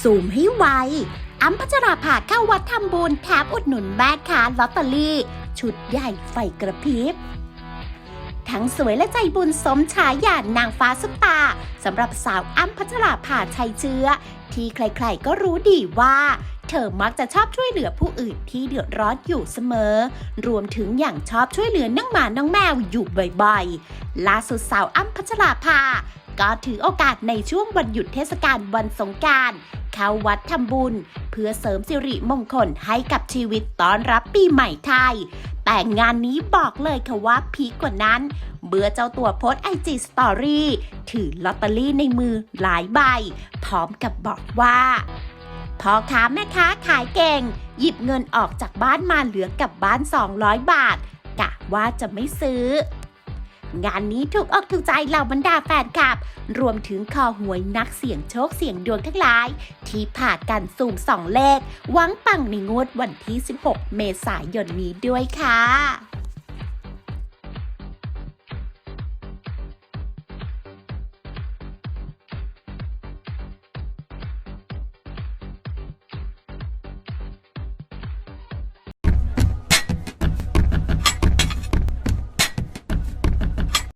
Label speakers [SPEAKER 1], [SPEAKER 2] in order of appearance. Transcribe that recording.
[SPEAKER 1] ซูมให้ไวอ้ำพัชราภาเข้าวัดทำบุญแถมอุดหนุนแม่ค้าลอตเตอรี่ ชุดใหญ่ไฟกระพริบ ทั้งสวยและใจบุญสมฉายานางฟ้าซุปตาสำหรับสาวอ้ำพัชราภาชัยเชื้อ ที่ใครๆก็รู้ดีว่าเธอมักจะชอบช่วยเหลือผู้อื่นที่เดือดร้อนอยู่เสมอ รวมถึงอย่างชอบช่วยเหลือน้องหมาน้องแมวอยู่บ่อยๆ ล่าสุดสาวอ้ำพัชราภา ก็ถือโอกาสในช่วงวันหยุดเทศกาลวันสงการเข้าวัดทำบุญ เพื่อเสริมสิริมงคลให้กับชีวิตต้อนรับปีใหม่ไทย แต่งานนี้บอกเลยค่ะว่าพีคกว่านั้น เบื่อเจ้าตัวโพสไอจีสตอรี่ถือลอตเตอรี่ในมือหลายใบ พร้อมกับบอกว่าพ่อค้าแม่ค้าขายเก่ง หยิบเงินออกจากบ้านมาเหลือกับบ้าน 200 บาทกะว่าจะไม่ซื้อ งานนี้ถูกอกถูกใจเหล่าบรรดาแฟนคลับ รวมถึงคอหวยนักเสี่ยงโชคเสี่ยงดวงทั้งหลาย ที่ผ่ากันสูมสองเลขหวังปังในงวดวันที่ 16 เมษายนนี้ด้วยค่ะ